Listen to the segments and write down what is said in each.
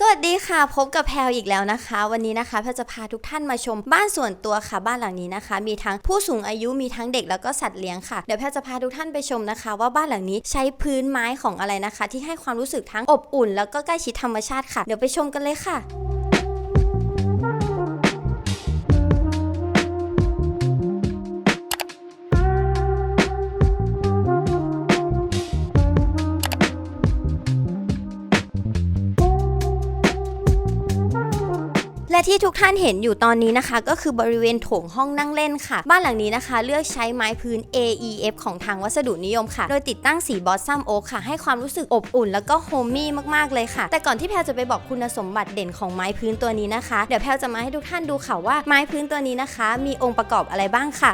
สวัสดีค่ะ พบกับแพลวอีกแล้วนะคะ วันนี้นะคะแพลจะพาทุกท่านมาชมบ้านส่วนตัวค่ะบ้านหลังนี้นะคะ มีทั้งผู้สูงอายุมีทั้งเด็กแล้วก็สัตว์เลี้ยงค่ะเดี๋ยวแพลจะพาทุกท่านไปชมนะคะ ว่าบ้านหลังนี้ใช้พื้นไม้ของอะไรนะคะ ที่ให้ความรู้สึกทั้งอบอุ่น แล้วก็ใกล้ชิดธรรมชาติค่ะ เดี๋ยวไปชมกันเลยค่ะ และที่ทุกท่านเห็นอยู่ตอนนี้นะคะ ก็คือบริเวณโถงห้องนั่งเล่นค่ะ บ้านหลังนี้นะคะ เลือกใช้ไม้พื้น AEF ของทางวัสดุนิยมค่ะ โดยติดตั้งสีบอสซัมโอ๊กค่ะ ให้ความรู้สึกอบอุ่น แล้วก็โฮมมี่มากๆเลยค่ะ แต่ก่อนที่แพลจะไปบอกคุณสมบัติเด่นของไม้พื้นตัวนี้นะคะ เดี๋ยวแพลจะมาให้ทุกท่านดูค่ะว่าไม้พื้นตัวนี้นะคะ มีองค์ประกอบอะไรบ้างค่ะ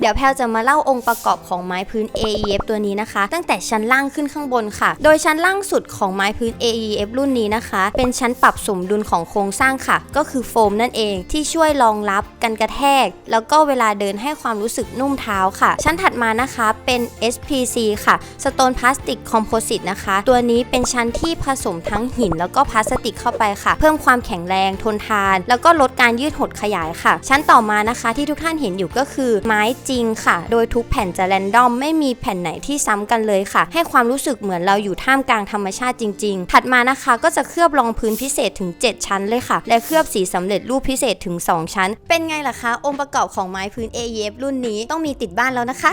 เดี๋ยวแพลจะมาเล่าองค์ประกอบของไม้พื้น AEF ตัวนี้นะคะ ตั้งแต่ชั้นล่างขึ้นข้างบนค่ะ โดยชั้นล่างสุดของไม้พื้น AEF รุ่นนี้นะคะ เป็นชั้นปรับสมดุลของโครงสร้างค่ะ ก็คือโฟมนั่นเองที่ช่วยรองรับกันกระแทก แล้วก็เวลาเดินให้ความรู้สึกนุ่มเท้าค่ะ ชั้นถัดมานะคะเป็น SPC ค่ะ Stone Plastic Composite นะคะ ตัวนี้เป็นชั้นที่ผสมทั้งหินแล้วก็พลาสติกเข้าไปค่ะ เพิ่มความแข็งแรงทนทาน แล้วก็ลดการยืดหดขยายค่ะ ชั้นต่อมานะคะที่ทุกท่านเห็นอยู่ก็คือไม้จริงค่ะ โดยทุกแผ่นจะแรนดอมไม่มีแผ่นไหนที่ซ้ำกันเลยค่ะ ให้ความรู้สึกเหมือนเราอยู่ท่ามกลางธรรมชาติจริง ๆ ถัดมานะคะก็จะเคลือบรองพื้นพิเศษถึง 7 ชั้นเลยค่ะ และเคลือบสีสำเร็จรูปพิเศษถึง 2 ชั้น เป็นไงล่ะคะ องค์ประกอบของไม้พื้น AEF รุ่นนี้ต้องมีติดบ้านแล้วนะคะ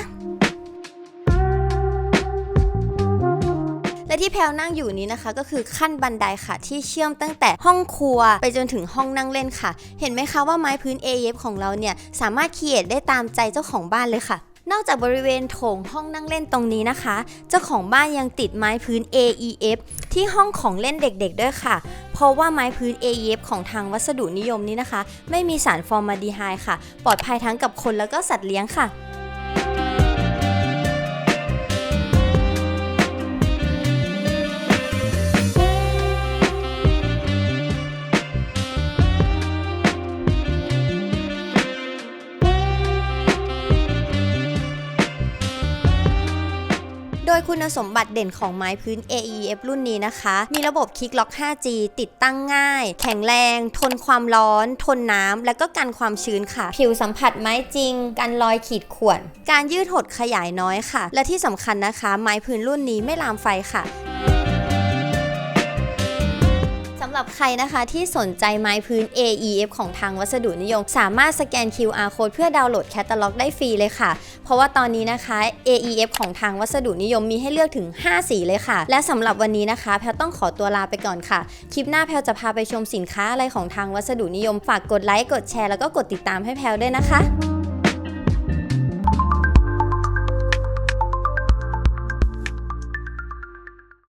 และที่แพลวนั่งอยู่นี้นะคะ ก็คือขั้นบันไดค่ะ ที่เชื่อมตั้งแต่ห้องครัวไปจนถึงห้องนั่งเล่นค่ะ เห็นไหมคะว่าไม้พื้น AF ของเราเนี่ยสามารถเคียดได้ตามใจเจ้าของบ้านเลยค่ะนอกจากบริเวณโถงห้องนั่งเล่นตรงนี้นะคะ เจ้าของบ้านยังติดไม้พื้น AEF ที่ห้องของเล่นเด็กๆด้วยค่ะ เพราะว่าไม้พื้น AEF ของทางวัสดุนิยมนี้นะคะ ไม่มีสารฟอร์มาดีไฮด์ค่ะ ปลอดภัยทั้งกับคนแล้วก็สัตว์เลี้ยงค่ะ ยคุณสมบัติเด่นของไม้พื้น AEF รุ่นนี้นะคะ มีระบบคลิกล็อก 5G ติดตั้งง่าย แข็งแรง ทนความร้อน ทนน้ำ และก็กันความชื้นค่ะ ผิวสัมผัสไม้จริง กันรอยขีดข่วน การยืดหดขยายน้อยค่ะ และที่สำคัญนะคะ ไม้พื้นรุ่นนี้ไม่ลามไฟค่ะ สำหรับใครนะคะที่สนใจไม้พื้น AEF ของทางวัสดุนิยม สามารถสแกน QR code เพื่อดาวน์โหลดแคตตาล็อกได้ฟรีเลยค่ะ เพราะว่าตอนนี้นะคะ AEF ของทางวัสดุนิยมมีให้เลือกถึง 5 สีเลยค่ะ และสำหรับวันนี้นะคะ แพลต้องขอตัวลาไปก่อนค่ะ คลิปหน้าแพลจะพาไปชมสินค้าอะไรของทางวัสดุนิยม ฝากกดไลค์ กดแชร์แล้วก็กดติดตามให้แพลด้วยนะคะ